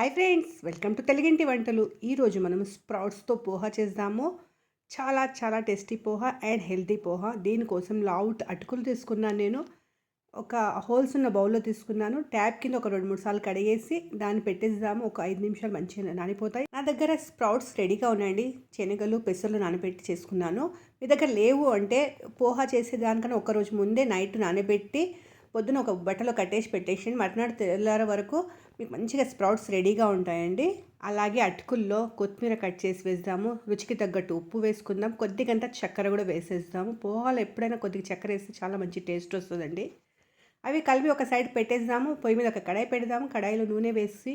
Hi friends welcome to తెలుగింటి వంటలు. ఈరోజు మనం స్ప్రౌట్స్తో పోహా చేద్దాము. చాలా చాలా tasty poha and healthy poha. దీనికోసం లావుట్ అటుకులు తీసుకున్నాను నేను. ఒక హోల్స్ ఉన్న బౌల్లో తీసుకున్నాను. ట్యాప్ కింద ఒక రెండు మూడు సార్లు కడిగేసి దాన్ని పెట్టేద్దాము. ఒక ఐదు నిమిషాలు మంచిగా నానిపోతాయి. నా దగ్గర స్ప్రౌట్స్ రెడీగా ఉన్నాయండి. శనగలు పెసర్లు నానబెట్టి చేసుకున్నాను. మీ దగ్గర లేవు అంటే పోహా చేసే దానికన్నా ఒక రోజు ముందే నైట్ నానబెట్టి పొద్దున ఒక బట్టలో కట్టేసి పెట్టేసి మర్నాడు తెల్లార వరకు మీకు మంచిగా స్ప్రౌట్స్ రెడీగా ఉంటాయండి. అలాగే అటుకుల్లో కొత్తిమీర కట్ చేసి వేద్దాము. రుచికి తగ్గట్టు ఉప్పు వేసుకుందాం. కొద్దిగంత చక్కెర కూడా వేసేద్దాము. పోహాలు ఎప్పుడైనా కొద్దిగా చక్కెర వేస్తే చాలా మంచి టేస్ట్ వస్తుందండి. అవి కలిపి ఒక సైడ్ పెట్టేద్దాము. పొయ్యి మీద ఒక కడాయి పెడదాము. కడాయిలో నూనె వేసి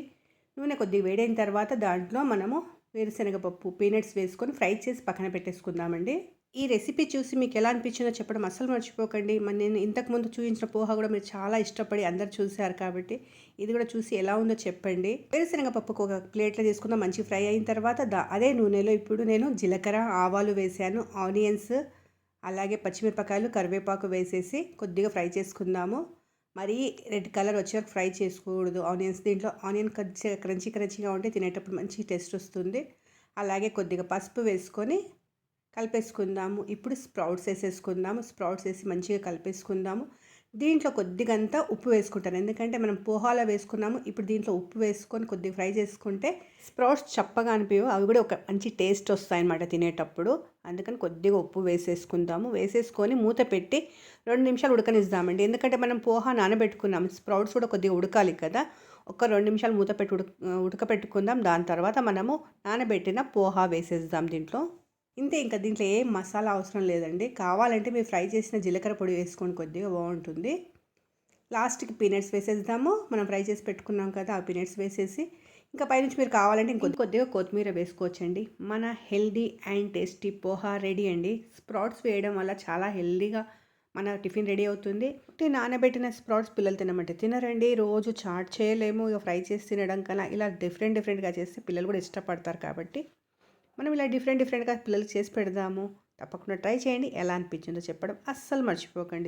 నూనె కొద్దిగా వేడైన తర్వాత దాంట్లో మనము వేరుశనగపప్పు పీనట్స్ వేసుకొని ఫ్రై చేసి పక్కన పెట్టేసుకుందామండి. ఈ రెసిపీ చూసి మీకు ఎలా అనిపించిందో చెప్పడం అస్సలు మర్చిపోకండి. మరి నేను ఇంతకుముందు చూపించిన పోహా కూడా మీరు చాలా ఇష్టపడి అందరు చూశారు కాబట్టి ఇది కూడా చూసి ఎలా ఉందో చెప్పండి. వేరుశనగ పప్పుకు ఒక ప్లేట్లో తీసుకుందాం. మంచి ఫ్రై అయిన తర్వాత దా అదే నూనెలో ఇప్పుడు నేను జీలకర్ర ఆవాలు వేసాను ఆనియన్స్ అలాగే పచ్చిమిరపకాయలు కరివేపాకు వేసేసి కొద్దిగా ఫ్రై చేసుకుందాము. మరీ రెడ్ కలర్ వచ్చే ఫ్రై చేసుకోకూడదు. ఆనియన్స్ దీంట్లో ఆనియన్ క్రంచీ క్రంచీగా ఉంటే తినేటప్పుడు మంచి టేస్ట్ వస్తుంది. అలాగే కొద్దిగా పసుపు వేసుకొని కలిపేసుకుందాము. ఇప్పుడు స్ప్రౌట్స్ వేసేసుకుందాము. స్ప్రౌట్స్ వేసి మంచిగా కలిపేసుకుందాము. దీంట్లో కొద్దిగంతా ఉప్పు వేసుకుంటాను. ఎందుకంటే మనం పోహాలో వేసుకున్నాము. ఇప్పుడు దీంట్లో ఉప్పు వేసుకొని కొద్దిగా ఫ్రై చేసుకుంటే స్ప్రౌట్స్ చప్పగా అనిపించవు అవి కూడా ఒక మంచి టేస్ట్ వస్తాయన్నమాట తినేటప్పుడు. అందుకని కొద్దిగా ఉప్పు వేసేసుకుందాము. వేసేసుకొని మూత పెట్టి రెండు నిమిషాలు ఉడకనిద్దామండి ఎందుకంటే మనం పోహా నానబెట్టుకున్నాము. స్ప్రౌట్స్ కూడా కొద్దిగా ఉడకాలి కదా. ఒక రెండు నిమిషాలు మూత పెట్టి ఉడక ఉడకపెట్టుకుందాం. దాని తర్వాత మనము నానబెట్టిన పోహా వేసేద్దాం దీంట్లో. ఇంతే ఇంకా దీంట్లో ఏం మసాలా అవసరం లేదండి. కావాలంటే మీరు ఫ్రై చేసిన జీలకర్ర పొడి వేసుకొని కొద్దిగా బాగుంటుంది. లాస్ట్కి పీనట్స్ వేసేద్దాము. మనం ఫ్రై చేసి పెట్టుకున్నాం కదా ఆ పీనట్స్ వేసేసి ఇంకా పైనుంచి మీరు కావాలంటే ఇంకొద్ది కొద్దిగా కొత్తిమీర వేసుకోవచ్చండి. మన healthy and tasty poha ready అండి. స్ప్రౌట్స్ వేయడం వల్ల చాలా హెల్దీగా మన టిఫిన్ రెడీ అవుతుంది. నానబెట్టిన స్ప్రౌట్స్ పిల్లలు తినమంటే తినరండి. రోజు చాట్ చేయలేము. ఇక ఫ్రై చేసి తినడం కన్నా ఇలా డిఫరెంట్ డిఫరెంట్గా చేస్తే పిల్లలు కూడా ఇష్టపడతారు కాబట్టి. మనం ఇలా డిఫరెంట్ డిఫరెంట్గా పిల్లలకి చేసి పెడదాము. తప్పకుండా ట్రై చేయండి. ఎలా అనిపించిందో చెప్పడం అస్సలు మర్చిపోకండి.